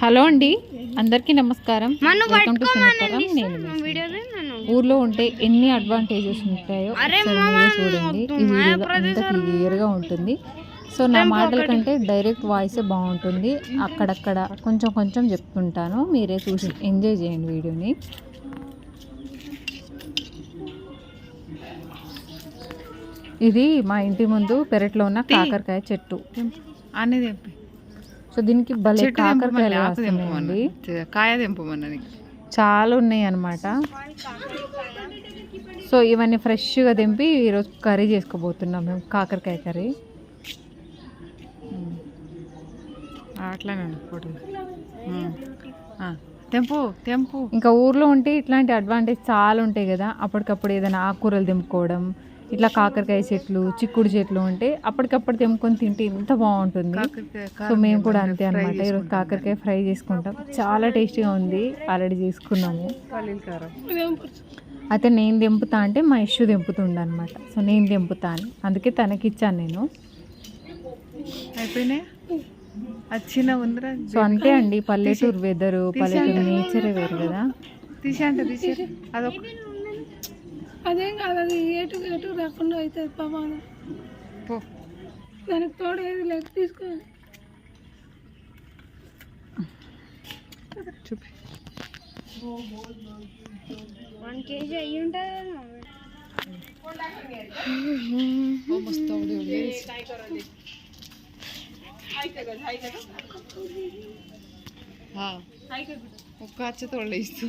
Hello అండి అందరికీ నమస్కారం. మన్ను వెల్కమ్ టు పట్టుకోమని సునీతారం నేను ఊర్లో ఉంటే ఎన్ని అడ్వాంటేజెస్ ఉంటాయో చూడండి. ఈ వీడియోలో అంత క్లియర్గా ఉంటుంది. సో నా మాటల కంటే డైరెక్ట్ వాయిసే బాగుంటుంది. అక్కడక్కడ కొంచెం కొంచెం చెప్తుంటాను. మీరే చూసి ఎంజాయ్ చేయండి వీడియోని. ఇది మా ఇంటి ముందు పెరట్లో ఉన్న కాకరకాయ చెట్టు. అనేది తెంపి సో దీనికి భలే కాకరకాయలు వస్తున్నాయండి కాయ తెంపమన్నా నీకు. చాలా ఉన్నాయి అన్నమాట సో ఇవన్నీ ఫ్రెష్గా తెంపి ఈరోజు కర్రీ చేసుకోబోతున్నాం మేము కాకరకాయ కర్రీ. అట్లానే తెంపు తెంపు. ఇంకా ఊర్లో ఉంటే ఇట్లాంటి అడ్వాంటేజ్ చాలా ఉంటాయి కదా అప్పటికప్పుడు ఏదైనా ఆకుకూరలు తెంపుకోవడం ఇట్లా కాకరకాయ చెట్లు చిక్కుడు చెట్లు ఉంటే అప్పటికప్పుడు తెంపుకొని తింటే ఎంత బాగుంటుంది. సో మేము కూడా అంతే అనమాట ఈరోజు కాకరకాయ ఫ్రై చేసుకుంటాం. చాలా టేస్టీగా ఉంది. ఆల్రెడీ చేసుకున్నాము. అయితే నేను తెంపుతా అంటే మా ఇష్యూ తెంపుతుండ అనమాట సో నేను తెంపుతా అని. అందుకే తనకి ఇచ్చాను నేను. అయిపోయినాయి? ఉందిరా. సో అంతే అండి. పల్లెటూరు వెదరు పల్లెటూరు నేచరే వేరు కదా. తీసి అంటే తీసి అదొక అదేం కాదు అది ఎటు ఎటు రాకుండా అవుతుంది ప్రమాదం. పో. దానికి తోడు ఏది లేదు తీసుకో చూపి. వన్ కేజీ అయ్యి ఉంటుంది ఒక్క ఇస్తూ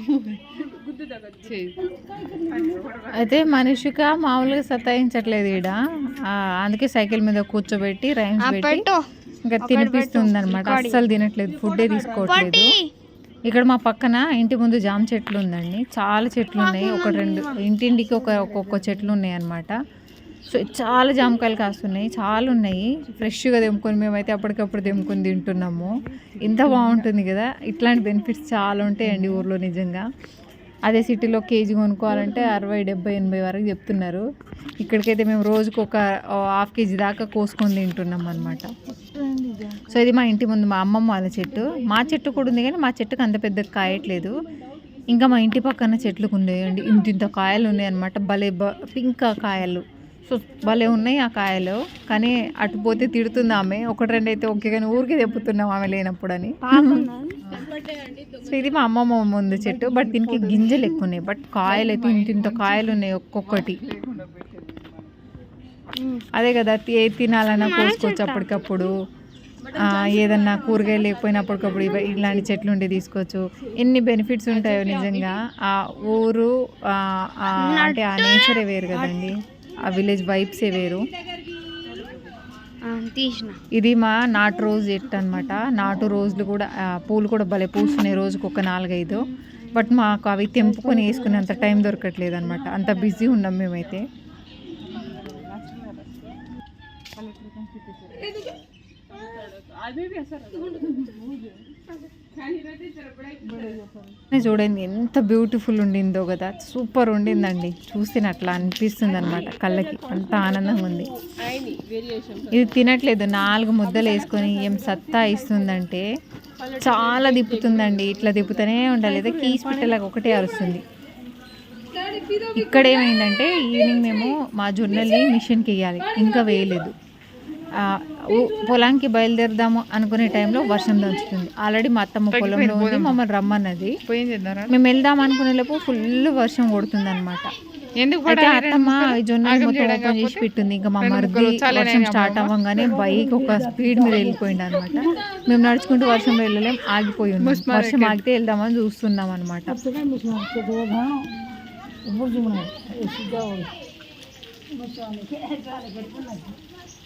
అయితే మనిషిగా మామూలుగా సతాయించట్లేదు ఈడ. ఆ, అందుకే సైకిల్ మీద కూర్చోబెట్టి రైమ్స్ పెట్టి ఇంకా తినిపిస్తుంది అనమాట అస్సలు తినట్లేదు. ఫుడ్డే తీసుకోవట్లేదు. ఇక్కడ మా పక్కన ఇంటి ముందు జామ చెట్లు ఉందండి చాలా చెట్లు ఉన్నాయి ఒక రెండు ఇంటింటికి ఒక ఒక్కొక్క చెట్లు ఉన్నాయి అనమాట చాలా జామకాయలు కాస్తున్నాయి చాలా ఉన్నాయి. ఫ్రెష్గా తెంపుకొని మేమైతే అప్పటికప్పుడు తెంపుకొని తింటున్నాము. ఇంత బాగుంటుంది కదా ఇట్లాంటి బెనిఫిట్స్ చాలా ఉంటాయండి ఊర్లో నిజంగా. అదే సిటీలో కేజీ కొనుక్కోవాలంటే అరవై డెబ్బై ఎనభై వరకు చెప్తున్నారు. ఇక్కడికైతే మేము రోజుకు ఒక హాఫ్ కేజీ దాకా కోసుకొని తింటున్నాం అనమాట సో ఇది మా ఇంటి ముందు మా అమ్మమ్మ వాళ్ళ చెట్టు. మా చెట్టు కూడా ఉంది కానీ మా చెట్టుకు అంత పెద్ద కాయట్లేదు. ఇంకా మా ఇంటి పక్కన చెట్లకు ఉన్నాయండి ఇంత ఇంత కాయలు ఉన్నాయి అనమాట భలే బ పింక్ కాయలు. సో భలే ఉన్నాయి ఆ కాయలు. కానీ అటు పోతే తిడుతుంది ఆమె. ఒకటి రెండు అయితే ఓకే కానీ ఊరికి తెప్పుతున్నాం ఆమె లేనప్పుడు అని సో ఇది మా అమ్మమ్మ ముందు చెట్టు. బట్ దీనికి గింజలు ఎక్కువ ఉన్నాయి బట్ కాయలు అయితే ఇంత ఇంత కాయలు ఉన్నాయి ఒక్కొక్కటి. అదే కదా ఏ తినాలన్నా కోసుకోవచ్చు అప్పటికప్పుడు. ఏదన్నా కూరగాయలు లేకపోయినప్పటికప్పుడు ఇలాంటి చెట్లు ఉండి తీసుకోవచ్చు. ఎన్ని బెనిఫిట్స్ ఉంటాయో నిజంగా. ఆ ఊరు అంటే ఆ నేచరే వేరు కదండి. ఆ విలేజ్ వైబ్సే వేరు? తీసిన. ఇది మా నాటు రోజు చెట్టు అనమాట నాటు రోజులు కూడా పూలు కూడా భలే పూస్తున్నాయి రోజుకు ఒక నాలుగైదు. బట్ మాకు అవి తెంపుకొని వేసుకునేంత టైం దొరకట్లేదు అనమాట అంత బిజీ ఉన్నాం మేమైతే. చూడండి ఎంత బ్యూటిఫుల్ ఉండిందో కదా. సూపర్ ఉండిందండి. చూస్తే అట్లా అనిపిస్తుంది అనమాట కళ్ళకి. అంత ఆనందంగా ఉంది ఇది తినట్లేదు. నాలుగు ముద్దలు వేసుకొని ఏం సత్తా ఇస్తుందంటే చాలా తిప్పుతుందండి. ఇట్లా తిప్పుతూనే ఉండాలి లేదా కీస్ పెట్టేలాగా ఒకటే అరుస్తుంది. ఇక్కడ ఏమైందంటే ఈవినింగ్ మేము మా జొన్నల్ని మిషన్కి వేయాలి. ఇంకా వేయలేదు. పొలానికి బయలుదేరదాము అనుకునే టైంలో వర్షం దంచుతుంది. ఆల్రెడీ మా అత్తమ్మ పొలంలో ఉంది మమ్మల్ని రమ్మన్నది. మేము వెళ్దాం అనుకునే లోపు ఫుల్ వర్షం కొడుతుంది అనమాట ఎందుకు అయితే అత్తమ్మ ఈ జొన్నలు మొత్తం ఓపెన్ చేసి పెట్టింది. ఇంకా మా మరిది వర్షం స్టార్ట్ అవ్వగానే బైక్ ఒక స్పీడ్ మీద వెళ్ళిపోయింది అనమాట మేము నడుచుకుంటూ వర్షంలో వెళ్ళలేం ఆగిపోయి ఉన్నాం. వర్షం ఆగితే వెళ్దామని చూస్తున్నాం అనమాట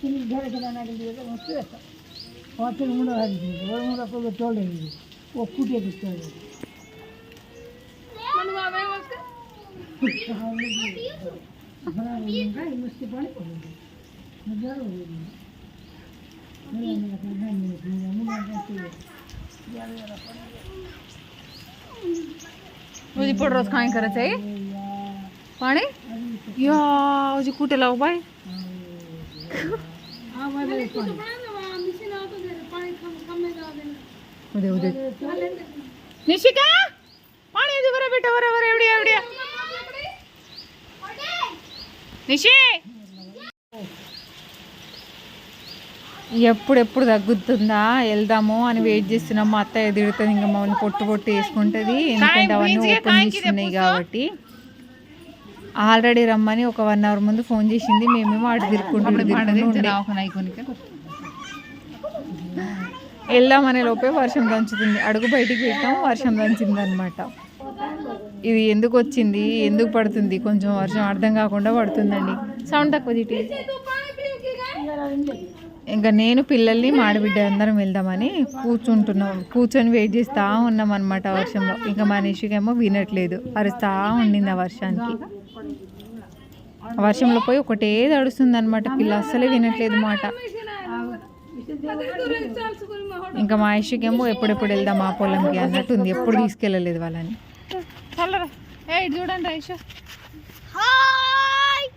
फिर घर चलाना के लिए उससे और फिर मुड़ा को चल रही है वो कूटे के चल मुझे पड़ रोज खाए करे पानी? या मुझे लाओ भाई। उद्या उद्या నిషి! ఎప్పుడెప్పుడు తగ్గుతుందా? వెళ్దాము అని వెయిట్ చేస్తున్నాం. మా అత్తయ్య తిడుతుంది ఇంకా మమ్మల్ని పొట్టు పొట్టు వేసుకుంటుంది. ఎందుకంటే అవన్నీ ఓపెన్ చేస్తున్నాయి కాబట్టి. ఆల్రెడీ రమ్మని ఒక వన్ అవర్ ముందు ఫోన్ చేసింది. మేమేమో అటు తిరుక్కుంటూ ఇటు తిరుక్కుంటూ ఉండే. వెళ్దామనే లోపే వర్షం దంచుతుంది. అడుగు బయటికి పెట్టాం వర్షం దంచింది అనమాట ఇది ఎందుకు వచ్చింది? ఎందుకు పడుతుంది? కొంచెం వర్షం అర్థం కాకుండా పడుతుందండి. సౌండ్ తక్కువ చిటి ఇంకా నేను పిల్లల్ని మాడబిడ్డ అందరం వెళ్దామని కూర్చుంటున్నాం. కూర్చొని వెయిట్ చేస్తూ ఉన్నాం అనమాట వర్షంలో. ఇంకా మా నిషికేమో వినట్లేదు. అరుస్తా ఉండింది ఆ వర్షానికి. వర్షంలో పోయి ఒకటే తడుస్తుంది అనమాట పిల్ల అస్సలే వినట్లేదు మాట. ఇంకా మా ఇషికేమో ఎప్పుడెప్పుడు వెళ్దాం ఆ పొలంకి అన్నట్టు ఉంది. ఎప్పుడు తీసుకెళ్ళలేదు వాళ్ళని. చూడండి రైషా హాయ్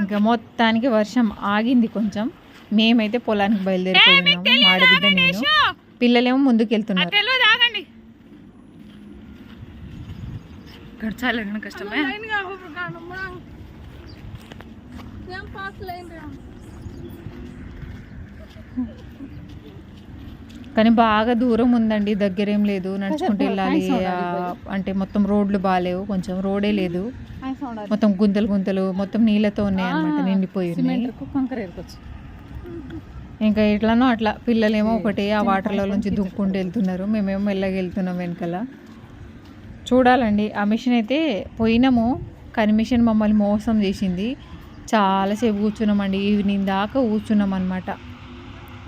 ఇంకా మొత్తానికి వర్షం ఆగింది కొంచెం. మేమైతే పొలానికి బయలుదేరిపోయినాము. మాడబిడ్డ నేను. పిల్లలేమో ముందుకు వెళ్తున్నారు కష్టమే. కానీ బాగా దూరం ఉందండి దగ్గర ఏం లేదు. నడుచుకుంటూ వెళ్ళాలి. అంటే మొత్తం రోడ్లు బాగాలేవు కొంచెం రోడే లేదు. మొత్తం గుంతలు గుంతలు మొత్తం నీళ్ళతో ఉన్నాయి అన్నమాట నిండిపోయి ఉన్నాయి. ఇంకా ఎట్లానో అట్లా పిల్లలేమో ఒకటి ఆ వాటర్లో నుంచి దుక్కుంటూ వెళ్తున్నారు. మేమేమో మెల్లగా వెళ్తున్నాం వెనకాల. చూడాలండి ఆ మిషన్ అయితే పోయినాము కానీ మిషన్ మమ్మల్ని మోసం చేసింది. చాలాసేపు కూర్చున్నామండి ఈవినింగ్ దాకా కూర్చున్నాం అనమాట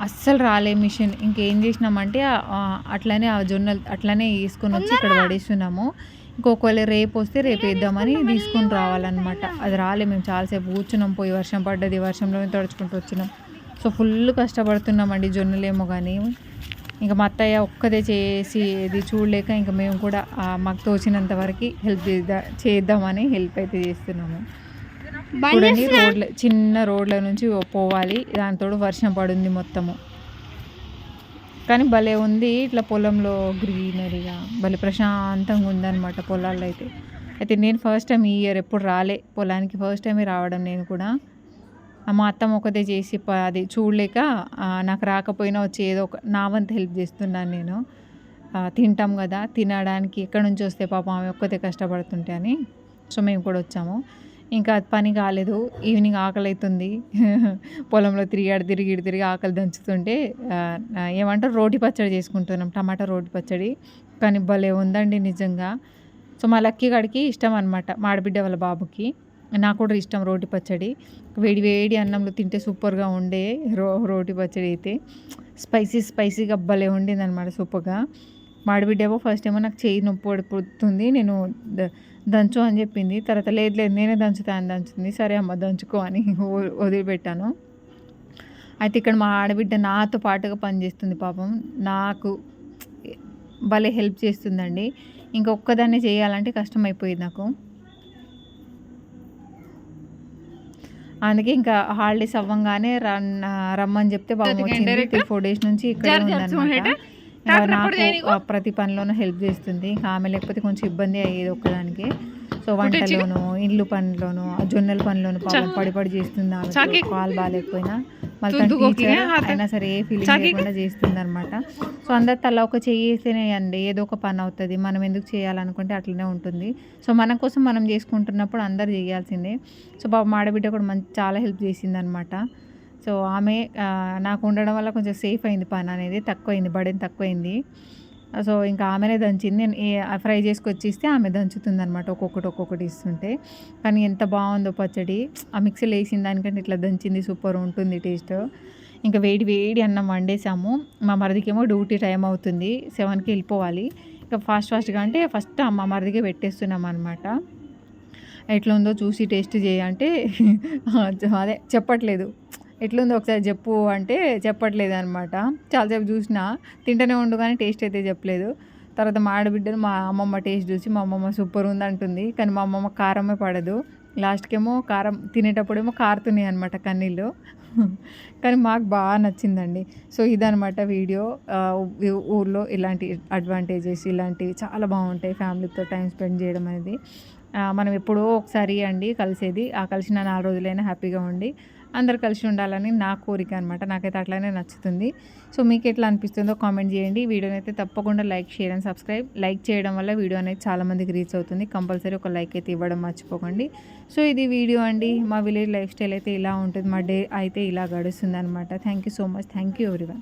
అస్సలు రాలే మిషన్. ఇంకేం చేసినామంటే అట్లనే ఆ జొన్నలు అట్లనే వేసుకొని వచ్చి ఇక్కడ పడేస్తున్నాము ఇంకొకవేళ రేపు వస్తే రేపు వేద్దామని తీసుకొని రావాలన్నమాట. అది రాలే మేము చాలాసేపు కూర్చున్నాం పోయి వర్షం పడ్డది వర్షంలోనే తడుచుకుంటూ వచ్చినాం. సో ఫుల్ కష్టపడుతున్నామండి జొన్నలేమో కానీ ఇంకా మా అత్తయ్య ఒక్కదే చేసి ఇది చూడలేక ఇంకా మేము కూడా మాకు తోచినంత వరకు హెల్ప్ చేద్దా చేద్దామని హెల్ప్ అయితే చేస్తున్నాము. చూడండి రోడ్ల చిన్న రోడ్ల నుంచి పోవాలి దాంతో వర్షం పడింది మొత్తము. కానీ భలే ఉంది ఇట్లా పొలంలో గ్రీనరీగా భలే ప్రశాంతంగా ఉందన్నమాట పొలాల్లో అయితే అయితే నేను ఫస్ట్ టైం ఈ ఇయర్ ఎప్పుడు రాలే పొలానికి ఫస్ట్ టైమే రావడం నేను కూడా. మా అత్తమ్మ ఒకదే చేసి ప- అది చూడలేక నాకు రాకపోయినా వచ్చి ఏదో ఒక నా వంతు హెల్ప్ చేస్తున్నాను నేను. తింటాం కదా తినడానికి ఎక్కడి నుంచి వస్తే పాపం ఆమె ఒక్కతే కష్టపడుతుంటే అని. సో మేము కూడా వచ్చాము. ఇంకా అది పని కాలేదు. ఈవినింగ్ ఆకలి అవుతుంది పొలంలో తిరిగాడు తిరిగి తిరిగి ఆకలి దంచుతుంటే ఏమంటారు రోటి పచ్చడి చేసుకుంటున్నాం. టమాటా రోటి పచ్చడి. కానీ భలే ఉందండి నిజంగా. సో మా లక్కీ గడికి ఇష్టం అనమాట మాడబిడ్డ వాళ్ళ బాబుకి. నాకు కూడా ఇష్టం రోటి పచ్చడి. వేడి వేడి అన్నంలో తింటే సూపర్గా ఉండే రో రోటి పచ్చడి అయితే. స్పైసీ స్పైసీగా భలే ఉండింది అనమాట సూపర్గా మాడిబిడ్డేమో ఫస్ట్ ఏమో నాకు చేయి నొప్పి పడిపోతుంది నేను ద- దంచు అని చెప్పింది. తర్వాత లేదు లేదు నేనే దంచుతా అని దంచుతుంది సరే అమ్మ దంచుకో అని వదిలిపెట్టాను. అయితే ఇక్కడ మా ఆడబిడ్డ నాతో పాటుగా పనిచేస్తుంది పాపం. నాకు భలే హెల్ప్ చేస్తుందండి. ఇంకొక్కదాన్ని ఒక్కదాన్నే చేయాలంటే కష్టం అయిపోయింది నాకు. అందుకే ఇంకా హాలిడేస్ అవ్వంగానే రన్ రమ్మని చెప్తే బాగా వచ్చింది త్రీ ఫోర్ డేస్ నుంచి ఇక్కడ ఉందన్నమాట. నాకు ప్రతి పనిలోనూ హెల్ప్ చేస్తుంది. ఇంకా ఆమె లేకపోతే కొంచెం ఇబ్బంది అయ్యేది ఒక్కదానికి. సో వంటలోను ఇల్లు పనిలోను జొన్నల పనిలోను పడి పడి చేస్తుంది ఆమె కాలు బాగాలేకపోయినా. అయినా సరే ఏ ఫీలింగ్ లేకుండా చేస్తుంది అనమాట సో అందరు తల ఒక అండి ఏదో ఒక పని అవుతుంది. మనం ఎందుకు చేయాలనుకుంటే అట్లనే ఉంటుంది. సో మన కోసం మనం చేసుకుంటున్నప్పుడు అందరు చేయాల్సిందే. సో బాబు మాడబిడ్డ కూడా మంచి చాలా హెల్ప్ చేసింది అనమాట సో ఆమె నాకు ఉండడం వల్ల కొంచెం సేఫ్ అయింది పని అనేది. తక్కువైంది బడెన్ తక్కువైంది. సో ఇంకా ఆమెనే దంచింది. నేను ఫ్రై చేసుకొచ్చి ఇస్తే ఆమె దంచుతుంది అనమాట ఒక్కొక్కటి ఒక్కొక్కటి ఇస్తుంటే. కానీ ఎంత బాగుందో పచ్చడి. ఆ మిక్సీలో వేసిన దానికంటే ఇట్లా దంచింది సూపర్ ఉంటుంది టేస్ట్. ఇంకా వేడి వేడి అన్నం వండేసాము. మా మరిదికేమో డ్యూటీ టైం అవుతుంది. సెవెన్కి వెళ్ళిపోవాలి. ఇంకా ఫాస్ట్ ఫాస్ట్గా అంటే ఫస్ట్ మా మరిదికే పెట్టేస్తున్నాం అనమాట ఎట్లా ఉందో చూసి టేస్ట్ చేయంటే అదే చెప్పట్లేదు. ఎట్లుందో ఒకసారి చెప్పు అంటే చెప్పట్లేదు అనమాట చాలాసేపు చూసినా తింటూనే ఉండు కానీ టేస్ట్ అయితే చెప్పలేదు. తర్వాత మా ఆడబిడ్డను మా అమ్మమ్మ టేస్ట్ చూసి మా అమ్మమ్మ సూపర్ ఉంది అంటుంది కానీ మా అమ్మమ్మ కారమే పడదు. లాస్ట్కేమో కారం తినేటప్పుడేమో కారుతున్నాయి అనమాట కన్నీళ్ళు. కానీ మాకు బాగా నచ్చిందండి. సో ఇదనమాట వీడియో. ఊర్లో ఇలాంటి అడ్వాంటేజెస్ ఇలాంటివి చాలా బాగుంటాయి ఫ్యామిలీతో టైం స్పెండ్ చేయడం అనేది. మనం ఎప్పుడో ఒకసారి అండి కలిసేది. ఆ కలిసిన నాలుగు రోజులైనా హ్యాపీగా ఉండి అందరు కలిసి ఉండాలని నా కోరిక అనమాట నాకైతే అట్లానే నచ్చుతుంది. సో మీకు ఎట్లా అనిపిస్తుందో కామెంట్ చేయండి. వీడియోని అయితే తప్పకుండా like share and subscribe. Like చేయడం వల్ల వీడియో అనేది చాలామందికి రీచ్ అవుతుంది. కంపల్సరీ ఒక లైక్ అయితే ఇవ్వడం మర్చిపోకండి. సో ఇది వీడియో అండి. మా విలేజ్ లైఫ్ స్టైల్ అయితే ఇలా ఉంటుంది. మా డే అయితే ఇలా గడుస్తుంది అనమాట thank you so much. Thank you everyone.